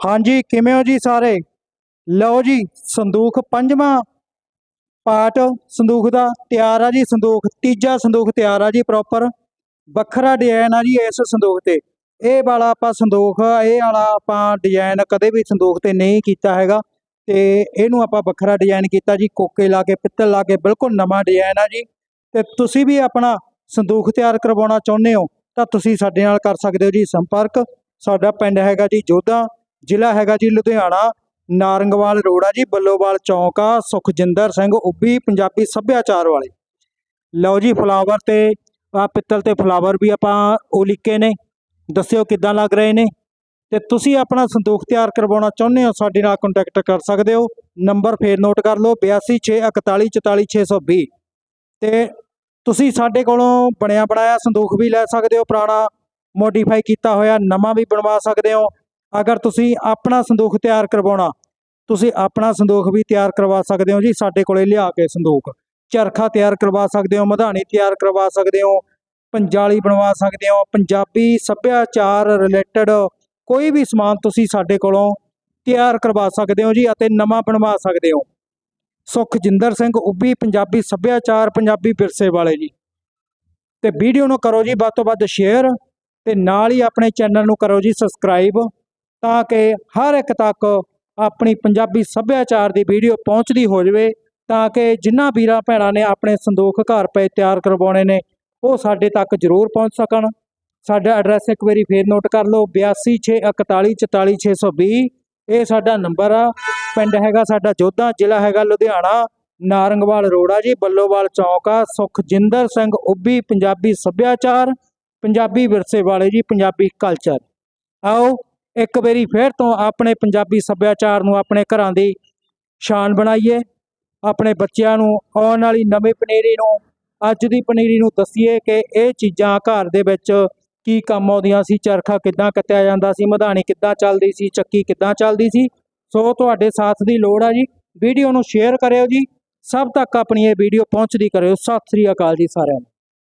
ਹਾਂਜੀ, ਕਿਵੇਂ ਹੋ ਜੀ ਸਾਰੇ? ਲਓ ਜੀ, ਸੰਦੂਖ ਪੰਜਵਾਂ ਪਾਰਟ ਸੰਦੂਖ ਦਾ ਤਿਆਰ ਆ ਜੀ, ਸੰਦੂਖ ਤੀਜਾ ਸੰਦੂਖ ਤਿਆਰ ਆ ਜੀ ਪ੍ਰੋਪਰ ਵੱਖਰਾ ਡਿਜ਼ਾਈਨ ਆ ਜੀ ਇਸ ਸੰਦੂਖ ਤੇ। ਇਹ ਵਾਲਾ ਆਪਾਂ ਸੰਦੂਖ, ਇਹ ਵਾਲਾ ਆਪਾਂ ਡਿਜ਼ਾਈਨ ਕਦੇ ਵੀ ਸੰਦੂਖ ਤੇ ਨਹੀਂ ਕੀਤਾ ਹੈਗਾ। ਤੇ ਇਹਨੂੰ ਆਪਾਂ ਵੱਖਰਾ ਡਿਜ਼ਾਈਨ ਕੀਤਾ ਜੀ, ਕੋਕੇ ਲਾ ਕੇ, ਪਿੱਤਲ ਲਾ ਕੇ, ਬਿਲਕੁਲ ਨਵਾਂ ਡਿਜ਼ਾਈਨ ਆ ਜੀ। ਤੇ ਤੁਸੀਂ ਵੀ ਆਪਣਾ ਸੰਦੂਖ ਤਿਆਰ ਕਰਵਾਉਣਾ ਚਾਹੁੰਦੇ ਹੋ, ਤਾਂ ਤੁਸੀਂ ਸਾਡੇ ਨਾਲ ਕਰ ਸਕਦੇ ਹੋ ਜੀ ਸੰਪਰਕ। ਸਾਡਾ ਪਿੰਡ ਹੈਗਾ ਜੀ ਜੋਧਾ। ਜ਼ਿਲ੍ਹਾ ਹੈਗਾ ਜੀ ਲੁਧਿਆਣਾ, ਨਾਰੰਗਵਾਲ ਰੋਡ ਆ ਜੀ, ਬੱਲੋਵਾਲ ਚੌਂਕ ਆ ਸੁਖਜਿੰਦਰ ਸਿੰਘ ਉੱਭੀ, ਪੰਜਾਬੀ ਸੱਭਿਆਚਾਰ ਵਾਲੇ। ਲਓ ਜੀ ਫਲਾਵਰ ਤੇ ਆ ਪਿੱਤਲ ਤੇ ਫਲਾਵਰ ਵੀ ਆਪਾਂ ਉਲੀਕੇ ਨੇ। ਦੱਸਿਓ ਕਿੱਦਾਂ ਲੱਗ ਰਹੇ ਨੇ? ਤੇ ਤੁਸੀਂ ਆਪਣਾ ਸੰਦੂਖ ਤਿਆਰ ਕਰਵਾਉਣਾ ਚਾਹੁੰਦੇ ਹੋ, ਸਾਡੇ ਨਾਲ ਕੰਟੈਕਟ ਕਰ ਸਕਦੇ ਹੋ। ਨੰਬਰ ਫੇਰ ਨੋਟ ਕਰ ਲਓ 8264144620 ਤੇ ਤੁਸੀਂ ਸਾਡੇ ਕੋਲੋਂ ਬਣਿਆ ਬਣਾਇਆ ਸੰਦੂਖ ਵੀ ਲੈ ਸਕਦੇ ਹੋ, ਪੁਰਾਣਾ ਮੋਡੀਫਾਈ ਕੀਤਾ ਹੋਇਆ, ਨਵਾਂ ਵੀ ਬਣਵਾ ਸਕਦੇ ਹੋ। ਅਗਰ ਤੁਸੀਂ ਆਪਣਾ ਸੰਦੂਖ ਤਿਆਰ ਕਰਵਾਉਣਾ, ਤੁਸੀਂ ਆਪਣਾ ਸੰਦੂਖ ਵੀ ਤਿਆਰ ਕਰਵਾ ਸਕਦੇ ਹੋ ਜੀ, ਸਾਡੇ ਕੋਲੇ ਲਿਆ ਕੇ ਸੰਦੂਖ। ਚਰਖਾ ਤਿਆਰ ਕਰਵਾ ਸਕਦੇ ਹੋ, ਮਧਾਣੀ ਤਿਆਰ ਕਰਵਾ ਸਕਦੇ ਹੋ, ਪੰਜਾਲੀ ਬਣਵਾ ਸਕਦੇ ਹੋ, ਪੰਜਾਬੀ ਸੱਭਿਆਚਾਰ ਰਿਲੇਟਡ ਕੋਈ ਵੀ ਸਮਾਨ ਤੁਸੀਂ ਸਾਡੇ ਕੋਲੋਂ ਤਿਆਰ ਕਰਵਾ ਸਕਦੇ ਹੋ ਜੀ ਅਤੇ ਨਵਾਂ ਬਣਵਾ ਸਕਦੇ ਹੋ। ਸੁਖਜਿੰਦਰ ਸਿੰਘ ਉੱਭੀ, ਪੰਜਾਬੀ ਸੱਭਿਆਚਾਰ, ਪੰਜਾਬੀ ਵਿਰਸੇ ਵਾਲੇ ਜੀ। ਤੇ ਵੀਡੀਓ ਨੂੰ ਕਰੋ ਜੀ, ਵੱਧ ਤੋਂ ਵੱਧ ਸ਼ੇਅਰ ਤੇ ਨਾਲ ਹੀ ਆਪਣੇ ਚੈਨਲ ਨੂੰ ਕਰੋ ਜੀ ਸਬਸਕ੍ਰਾਈਬ ਤਾਂ ਕਿ ਹਰ ਇੱਕ ਤੱਕ ਆਪਣੀ ਪੰਜਾਬੀ ਸੱਭਿਆਚਾਰ ਦੀ ਵੀਡੀਓ ਪਹੁੰਚਦੀ ਹੋ ਜਾਵੇ, ਤਾਂ ਕਿ ਜਿਨ੍ਹਾਂ ਵੀਰਾਂ ਭੈਣਾਂ ਨੇ ਆਪਣੇ ਸੰਦੋਖ ਘਰ ਪਏ ਤਿਆਰ ਕਰਵਾਉਣੇ ਨੇ, ਉਹ ਸਾਡੇ ਤੱਕ ਜ਼ਰੂਰ ਪਹੁੰਚ ਸਕਣ। ਸਾਡਾ ਐਡਰੈਸ ਇੱਕ ਵਾਰੀ ਫੇਰ ਨੋਟ ਕਰ ਲਓ 8264144620 ਇਹ ਸਾਡਾ ਨੰਬਰ ਆ, ਪਿੰਡ ਹੈਗਾ ਸਾਡਾ ਜੋਧਾ, ਜ਼ਿਲ੍ਹਾ ਹੈਗਾ ਲੁਧਿਆਣਾ, ਨਾਰੰਗਵਾਲ ਰੋਡ ਆ ਜੀ, ਬੱਲੋਵਾਲ ਚੌਂਕ ਆ, ਸੁਖਜਿੰਦਰ ਸਿੰਘ ਉੱਭੀ, ਪੰਜਾਬੀ ਸੱਭਿਆਚਾਰ, ਪੰਜਾਬੀ ਵਿਰਸੇ ਵਾਲੇ ਜੀ, ਪੰਜਾਬੀ ਕਲਚਰ ਆਓ ਇੱਕ ਵਾਰੀ ਫੇਰ ਤੋਂ ਆਪਣੇ ਪੰਜਾਬੀ ਸੱਭਿਆਚਾਰ ਨੂੰ ਆਪਣੇ ਘਰਾਂ ਦੀ ਸ਼ਾਨ ਬਣਾਈਏ, ਆਪਣੇ ਬੱਚਿਆਂ ਨੂੰ ਆਉਣ ਵਾਲੀ ਨਵੀਂ ਪਨੀਰੀ ਨੂੰ, ਅੱਜ ਦੀ ਪਨੀਰੀ ਨੂੰ ਦੱਸੀਏ ਕਿ ਇਹ ਚੀਜ਼ਾਂ ਘਰ ਦੇ ਵਿੱਚ ਕੀ ਕੰਮ ਆਉਂਦੀਆਂ ਸੀ, ਚਰਖਾ ਕਿੱਦਾਂ ਕੱਤਿਆ ਜਾਂਦਾ ਸੀ, ਮਧਾਣੀ ਕਿੱਦਾਂ ਚੱਲਦੀ ਸੀ, ਚੱਕੀ ਕਿੱਦਾਂ ਚੱਲਦੀ ਸੀ, ਸੋ ਤੁਹਾਡੇ ਸਾਥ ਦੀ ਲੋੜ ਆ ਜੀ। ਵੀਡੀਓ ਨੂੰ ਸ਼ੇਅਰ ਕਰਿਓ ਜੀ। ਸਭ ਤੱਕ ਆਪਣੀ ਇਹ ਵੀਡੀਓ ਪਹੁੰਚਦੀ ਕਰਿਓ। ਸਤਿ ਸ੍ਰੀ ਅਕਾਲ ਜੀ ਸਾਰਿਆਂ ਨੂੰ।